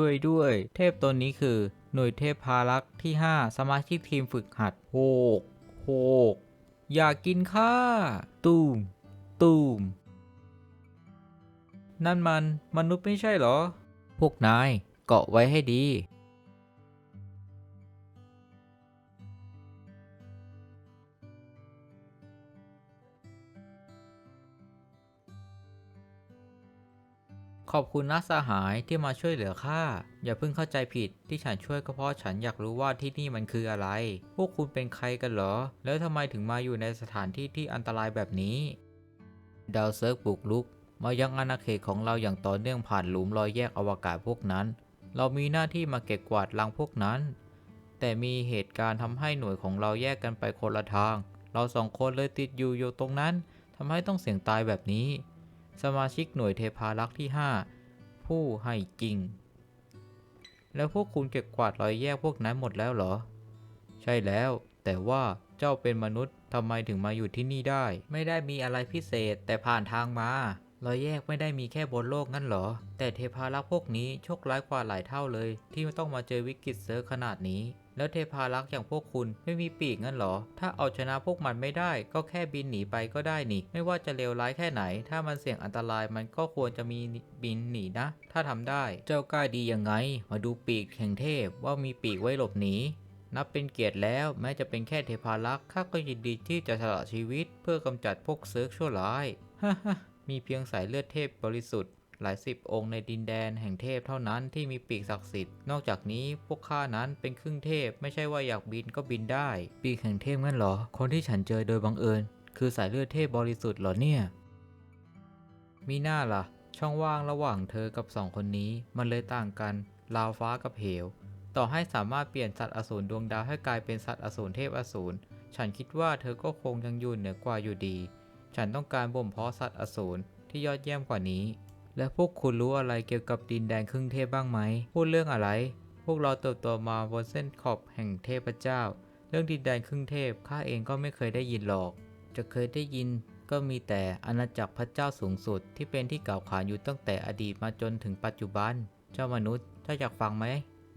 ช่วยด้วย เทพตนนี้คือ หน่วยเทพพารักษ์ที่ 5 สมาชิกทีมฝึกหัดโหกโหกอยากกินข้าตูม ตูม นั่นมันมนุษย์ไม่ใช่เหรอ พวกนายเกาะไว้ให้ดี ขอบคุณนะสหายที่มาช่วยเหลือข้า อย่าเพิ่งเข้าใจผิดที่ฉันช่วยก็เพราะฉันอยากรู้ว่าที่นี่มันคืออะไร พวกคุณเป็นใครกันเหรอ แล้วทำไมถึงมาอยู่ในสถานที่ที่อันตรายแบบนี้ ดาวเซิร์กบุกลุก มายังอาณาเขตของเราอย่างต่อเนื่องผ่านหลุมรอยแยกอวกาศพวกนั้น เรามีหน้าที่มาเก็บกวาดลังพวกนั้น แต่มีเหตุการณ์ทำให้หน่วยของเราแยกกันไปคนละทาง เราสองคนเลยติดอยู่อยู่ตรงนั้นทำให้ต้องเสี่ยงตายแบบนี้ สมาชิกหน่วยเทพารักษ์ที่ 5 ผู้ให้จริง แล้วพวกคุณเก็บกวาดรอยแยกพวกนั้นหมดแล้วเหรอ ใช่แล้ว แต่ว่าเจ้าเป็นมนุษย์ทำไมถึงมาอยู่ที่นี่ได้ ไม่ได้มีอะไรพิเศษแต่ผ่านทางมา รอยแยกไม่ได้มีแค่บนโลกงั้นหรอ แต่เทพารักษ์พวกนี้โชคร้ายกว่าหลายเท่าเลย ที่ต้องมาเจอวิกฤตเซิร์ขนาดนี้ แล้วเทพารักษ์อย่างพวกคุณไม่มีปีกงั้นหรอ ถ้าเอาชนะพวกมันไม่ได้ ก็แค่บินหนีไปก็ได้นี่ ไม่ว่าจะเลวร้ายแค่ไหน ถ้ามันเสี่ยงอันตรายมันก็ควรจะมีบินหนีนะ ถ้าทำได้ เจ้ากล้าดียังไง มาดูปีกแห่งเทพว่ามีปีกไว้หลบหนีนับเป็นเกียรติแล้วแม้จะเป็นแค่เทพารักษ์ข้าก็ยินดีที่จะสละชีวิตเพื่อกำจัดพวกเซิร์ฟชั่วร้ายฮ่า มีเพียงสายเลือดเทพบริสุทธิ์ หลายสิบองค์ในดินแดนแห่งเทพเท่านั้นที่มีปีกศักดิ์สิทธิ์ นอกจากนี้พวกข้านั้นเป็นครึ่งเทพไม่ใช่ว่าอยากบินก็บินได้ ปีกแห่งเทพงั้นเหรอ คนที่ฉันเจอโดยบังเอิญ คือสายเลือดเทพบริสุทธิ์เหรอเนี่ย มีหน้าล่ะ ช่องว่างระหว่างเธอกับสองคนนี้มันเลยต่างกันราวฟ้ากับเหว ต่อให้สามารถเปลี่ยนสัตว์อสูรดวงดาวให้กลายเป็นสัตว์อสูรเทพอสูร ฉันคิดว่าเธอก็คงยังอยู่เหนือกว่าอยู่ดี ฉันต้องการบ่มเพาะสัตว์อสูรที่ยอดเยี่ยมกว่านี้ และพวกคุณรู้อะไรเกี่ยวกับดินแดนครึ่งเทพบ้างไหม พูดเรื่องอะไร พวกเราเติบโตมาบนเส้นขอบแห่งเทพเจ้า เรื่องดินแดนครึ่งเทพข้าเองก็ไม่เคยได้ยินหรอก จะเคยได้ยินก็มีแต่อาณาจักรพระเจ้าสูงสุดที่เป็นที่กล่าวขานอยู่ตั้งแต่อดีตมาจนถึงปัจจุบัน เจ้ามนุษย์ถ้าอยากฟังไหม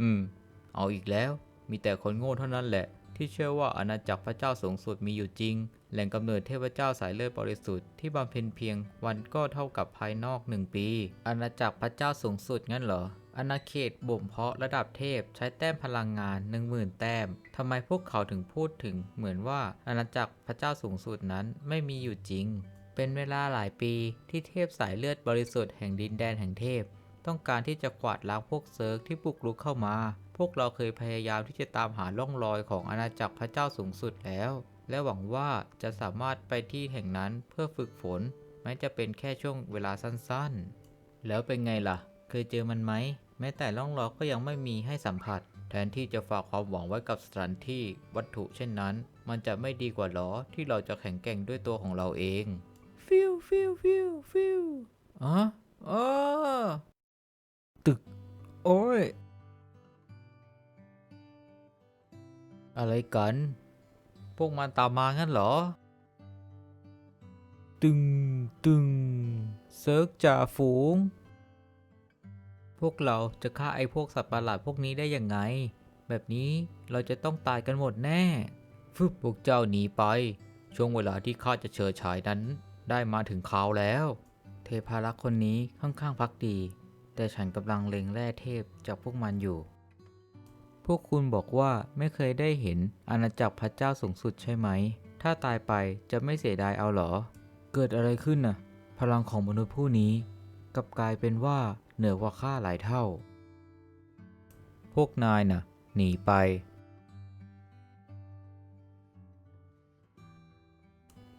อืม เอาอีกแล้ว มีแต่คนโง่เท่านั้นแหละ ที่เชื่อว่าอาณาจักรพระเจ้าสูงสุดมีอยู่จริง แหล่งกำเนิดเทพเจ้าสายเลือดบริสุทธิ์ที่บำเพ็ญเพียงวันก็เท่ากับภายนอกหนึ่งปี อาณาจักรพระเจ้าสูงสุดงั้นเหรออาณาเขตบ่มเพาะระดับเทพใช้แต้มพลังงาน 10,000 แต้ม ทำไมพวกเขาถึงพูดถึงเหมือนว่าอาณาจักรพระเจ้าสูงสุดนั้นไม่มีอยู่จริง เป็นเวลาหลายปีที่เทพสายเลือดบริสุทธิ์แห่งดินแดนแห่งเทพ ต้องการที่จะกวาดล้างพวกเซิร์กที่บุกรุกเข้ามา พวกเราเคยพยายามที่จะตามหาร่องรอยของอาณาจักรพระเจ้าสูงสุดแล้ว และหวังว่าจะสามารถไปที่แห่งนั้นเพื่อฝึกฝน แม้จะเป็นแค่ช่วงเวลาสั้นๆ แล้วเป็นไงล่ะ เคยเจอมันไหม แม้แต่ร่องรอยก็ยังไม่มีให้สัมผัส แทนที่จะฝากความหวังไว้กับสถานที่วัตถุเช่นนั้น มันจะไม่ดีกว่าหรอที่เราจะแข็งแกร่งด้วยตัวของเราเอง ฟิวฟิวฟิวฟิวอ๋ออ๋อตึก โอ้ย อะไรกัน พวกมันตามมางั้นเหรอ ตึงตึงเซิร์กจ่าฝูง พวกเราจะฆ่าไอ้พวกสัตว์ประหลาดพวกนี้ได้ยังไง แบบนี้เราจะต้องตายกันหมดแน่ ฟึบพวกเจ้าหนีไป ช่วงเวลาที่ข้าจะเชิดฉายนั้น ได้มาถึงคราวแล้ว เทพารักษ์คนนี้ค่อนข้างพักดี แต่ฉันกำลังเล็งแร่เทพจากพวกมันอยู่ วกคุณบอกว่าไม่เคยได้เห็นอาณาจักรพระเจ้าสูงสุดใช่ไหม ถ้าตายไปจะไม่เสียดายเอาหรอ เกิดอะไรขึ้นน่ะ พลังของมนุษย์ผู้นี้กลับกลายเป็นว่าเหนือกว่าข้าหลายเท่า พวกนายน่ะ หนีไป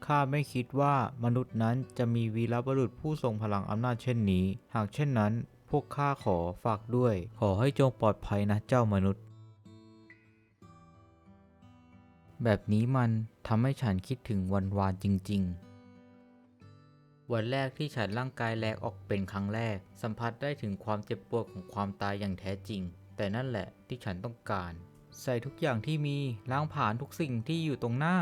ข้าไม่คิดว่ามนุษย์นั้นจะมีวีรบุรุษผู้ทรงพลังอำนาจเช่นนี้ หากเช่นนั้น พวกข้าขอฝากด้วย ขอให้จงปลอดภัยนะเจ้ามนุษย์ แบบนี้มันทำให้ฉันคิดถึงวันวานจริง ๆ วันแรกที่ฉันร่างกายแหลกออกเป็นครั้งแรก สัมผัสได้ถึงความเจ็บปวดของความตายอย่างแท้จริง แต่นั่นแหละที่ฉันต้องการ ใส่ทุกอย่างที่มีล้างผ่านทุกสิ่งที่อยู่ตรงหน้า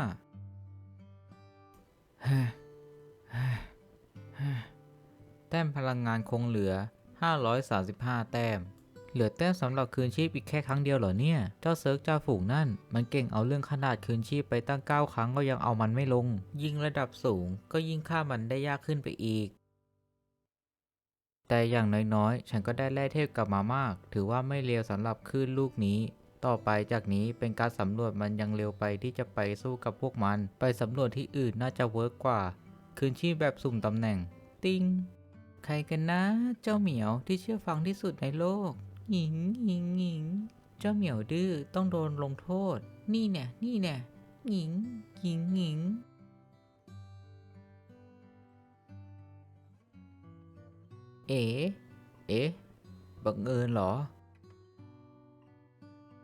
แต้มพลังงานคงเหลือ 535 แต้ม เหลือแต้มสำหรับคืนชีพอีกแค่ครั้งเดียวเหรอเนี่ย เจ้าเซิร์กจ่าฝูงนั่น มันเก่งเอาเรื่องขนาดคืนชีพไปตั้ง 9 ครั้งก็ยังเอามันไม่ลง ยิ่งระดับสูงก็ยิ่งฆ่ามันได้ยากขึ้นไปอีก แต่อย่างน้อยๆ ฉันก็ได้แร่เทพกลับมามาก ถือว่าไม่เลวสำหรับคลื่นลูกนี้ ต่อไปจากนี้เป็นการสำรวจมันยังเร็วไปที่จะไปสู้กับพวกมัน ไปสำรวจที่อื่นน่าจะเวิร์กกว่า คืนชีพแบบสุ่มตำแหน่ง ติ้งใครกันนะ เจ้าเหมียวที่เชื่อฟังที่สุดในโลก หญิงหญิงหญิง เจ้าเหมียวดื้อต้องโดนลงโทษ นี่เนี่ยนี่เนี่ยหญิงหญิงหญิงเอ๋ เอ๋ บังเอิญเหรอ